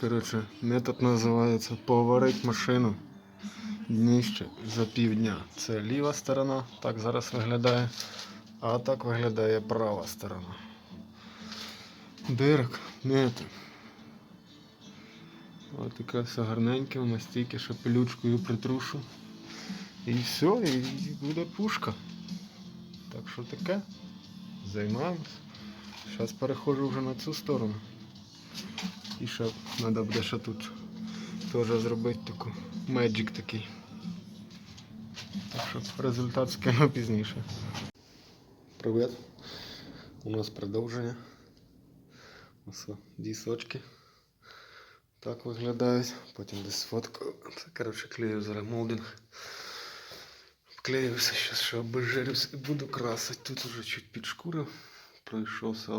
Коротше, метод називається поварити машину дніще за півдня. Це ліва сторона, так зараз виглядає, а так виглядає права сторона. Дирок, метод. Ось таке все гарненьке, настільки, що пилючкою притрушу. І все, і буде пушка. Так що таке. Займаємось. Зараз переходжу вже на цю сторону. І ще треба буде ще тут теж зробити таку меджик такий. Так що результат скину пізніше. Привіт. У нас продовження. Ось о, дісочки. Так виглядають. Потім десь сфоткаю. Це коротше клею зараз молдинг. Вклеюся, зараз ще обезжирюся і буду красити. Тут уже чуть підшкурив. Пройшовся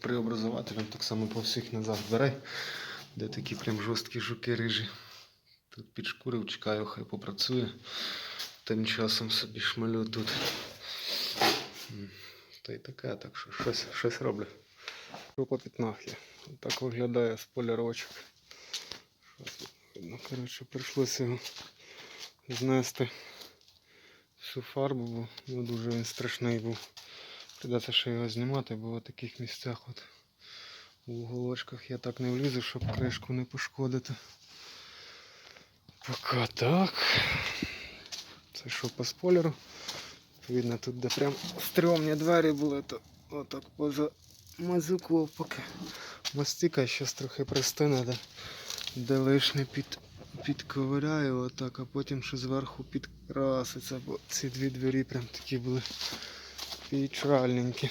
преобразователем так само по всіх назад дверей, де такі прям жорсткі жуки рижі. Тут підшкурив, чекаю, хай попрацює. Тим часом собі шмалю тут. Та й таке, так що щось, щось роблю. Пятнах є. Так виглядає спойлерочок. Щось видно, коротше, прийшлося його знести всю фарбу, бо ну, дуже він страшний був. Придеться ще його знімати, бо в таких місцях от у уголочках я так не влізу, щоб кришку не пошкодити. Поки так. Це що по спойлеру. Відповідно, тут де прям стрьомні двері були, то отак поза мазюков поки мастика щось трохи пристине, де, де лишне під, підковиряю отак, а потім ще зверху підкраситься, бо ці дві двері прям такі були печальненькі.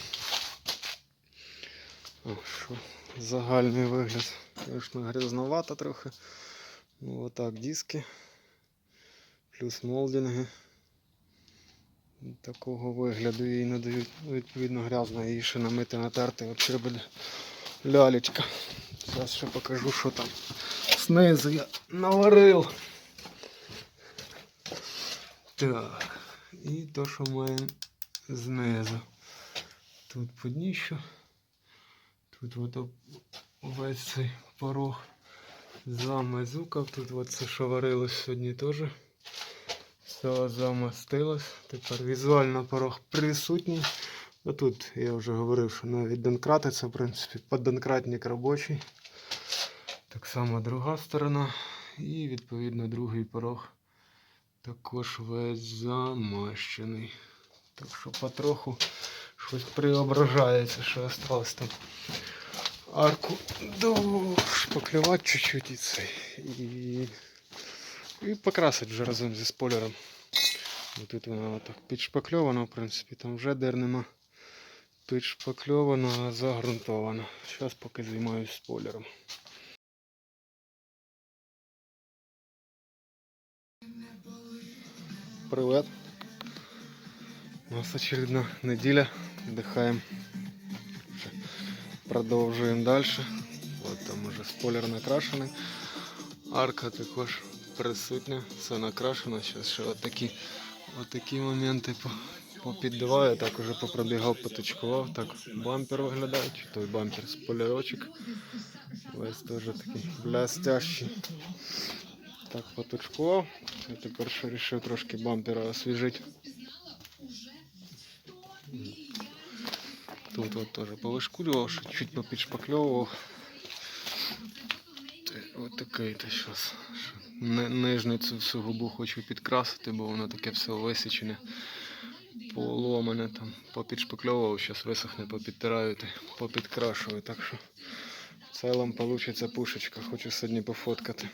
О, що загальний вигляд. Звісно, грязновато трохи. Ну отак диски. Плюс молдинги. Такого вигляду їй надають. Ну, відповідно грязно її ще намити натерти. Взагалі буде лялечка. Зараз ще покажу, що там знизу я наварив. Так. І то, що маємо знизу. Тут подніщо. Тут от весь цей порог замазукав. Тут от все, що варилось сьогодні теж. Все замастилось. Тепер візуально порог присутній. А тут я вже говорив, що навіть донкрати це в принципі поддонкратник робочий. Так само друга сторона. І відповідно другий порог також весь замащений. Так що потроху щось преображається, що осталось там. Арку шпаклювати чуть-чуть і цей. І, і покрасити вже разом зі спойлером. Бо Тут вона так підшпакльована, в принципі, там вже дер нема. Підшпакльована, загрунтована. Зараз поки займаюся спойлером. Привет. У нас очередна неділя. Вдихаємо. Продовжуємо далі. От там уже спойлер накрашений. Арка також присутня, все накрашено. Зараз ще отакі, отакі моменти по- попіддаваю, так уже попробігав, поточкував. Так бампер виглядає, чи той бампер спойлерочок. Весь теж такий блестящий. Так поточкував. І тепер ще вирішив трошки бампера освіжити. Тут от теж повишкурював, ще чуть попідшпакльовував. От такий то щось. Нижню всю губу хочу підкрасити, бо воно таке все висічене, поломане там, попідшпакльовував, зараз висохне, попідтираю попідкрашую. Так що в цілому вийде пушечка, хочу сьогодні пофоткати.